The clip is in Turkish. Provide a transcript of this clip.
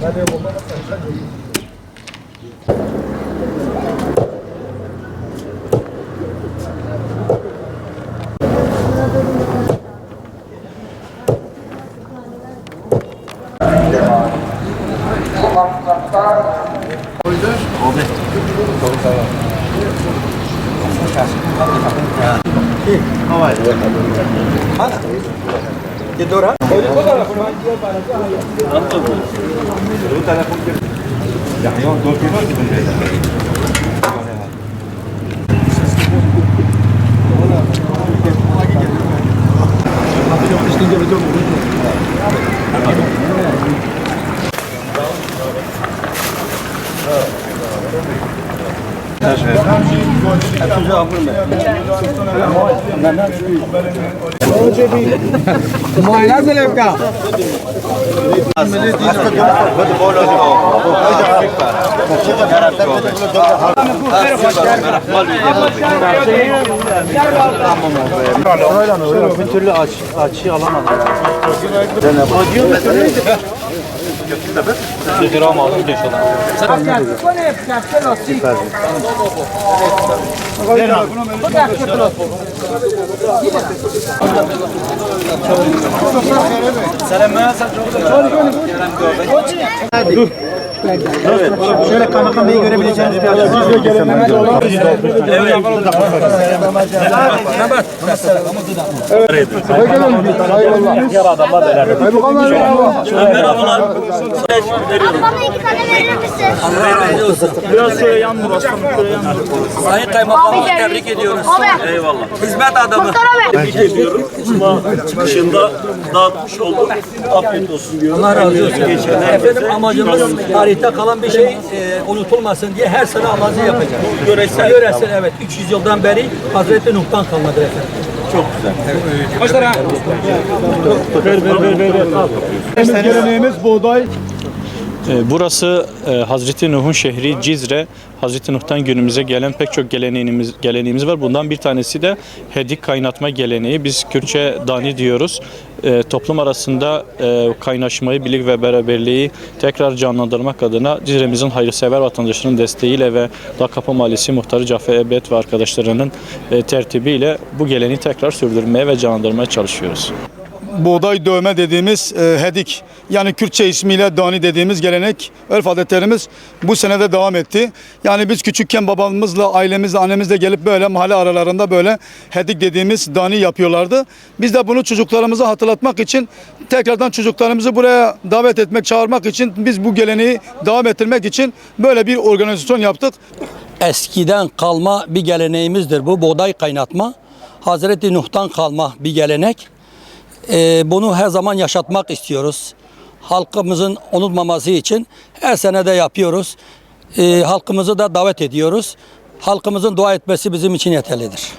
Gracias. ये दो रहा Bu tarafı Yani yok dört yıl var ki bunun ده برد بقى Bir türlü aç, açıyı alamadım. Bir gram aldım geç olan. Şöyle kaymakam beyi görebileceğiniz bir açı. Mehmet Oğlan. Bana iki tane verir misin? Biraz şöyle yan vur aslanım, şöyle yan vur. Sayın Kaymakamımızı tebrik ediyoruz. Eyvallah. Hizmet adamı. Tebrik ediyorum. Cuma çıkışında dağıtmış olduk. Afiyet olsun diyorum. Allah razı olsun. Efendim amacımız tarihte kalan bir şey e, unutulmasın diye her sene amacı yapacağız. Yöresel. Yöresel evet 300 yıldan beri Hazreti Nuh'tan kalmadır efendim. Geleneğimiz buğday. Ee, Burası e, Hazreti Nuh'un şehri Cizre. Hazreti Nuh'tan günümüze gelen pek çok geleneğimiz, geleneğimiz var. Bundan bir tanesi de hedik kaynatma geleneği. Biz Kürtçe dani diyoruz. Ee, toplum arasında e, kaynaşmayı, birlik ve beraberliği tekrar canlandırmak adına Cizre'mizin hayırsever vatandaşlarının desteğiyle ve Dakapı Mahallesi Muhtarı Cafer Ebet ve arkadaşlarının e, tertibiyle bu geleneği tekrar sürdürmeye ve canlandırmaya çalışıyoruz. Buğday dövme dediğimiz e, hedik yani Kürtçe ismiyle dani dediğimiz gelenek örf adetlerimiz bu senede devam etti. Yani biz küçükken babamızla ailemizle annemizle gelip böyle mahalle aralarında böyle hedik dediğimiz dani yapıyorlardı. Biz de bunu çocuklarımıza hatırlatmak için tekrardan çocuklarımızı buraya davet etmek çağırmak için biz bu geleneği devam ettirmek için böyle bir organizasyon yaptık. Eskiden kalma bir geleneğimizdir bu buğday kaynatma. Hazreti Nuh'tan kalma bir gelenek. E, bunu her zaman yaşatmak istiyoruz. Halkımızın unutmaması için her sene de yapıyoruz. E, halkımızı da davet ediyoruz. Halkımızın dua etmesi bizim için yeterlidir.